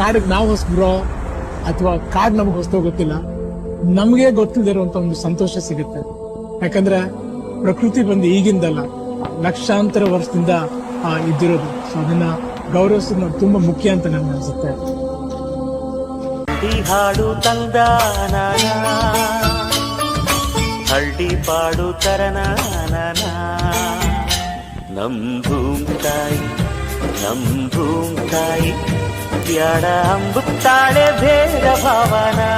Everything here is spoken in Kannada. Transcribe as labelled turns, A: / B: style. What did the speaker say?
A: ಕಾಡಿಗೆ ನಾವು ಹೊಸಬ್ರೋ ಅಥವಾ ಕಾಡು ನಮ್ಗೆ ಹೊಸ್ತೋ ಗೊತ್ತಿಲ್ಲ, ನಮಗೆ ಗೊತ್ತಿಲ್ಲದಿರುವಂತ ಒಂದು ಸಂತೋಷ ಸಿಗುತ್ತೆ. ಯಾಕಂದ್ರೆ ಪ್ರಕೃತಿ ಬಂದು ಈಗಿಂದಲ್ಲ, ಲಕ್ಷಾಂತರ ವರ್ಷದಿಂದ ಇದ್ದಿರೋದು. ಸೊ ಅದನ್ನ ಗೌರವಿಸೋದು ತುಂಬಾ ಮುಖ್ಯ ಅಂತ ನನ್ಗೆ ಅನ್ಸುತ್ತೆ.
B: ಹಾಡು ಹಳ್ಳಿ ಪಾಡು ತರನ ನಮ್ಮ ಭೂಮಿ ತಾಯಿ ನಮ್ ತಾಯಿ ಬ್ಯಾಡ ಅಂಬುತ್ತಾಳೆ ಭೇದ ಭಾವನಾ.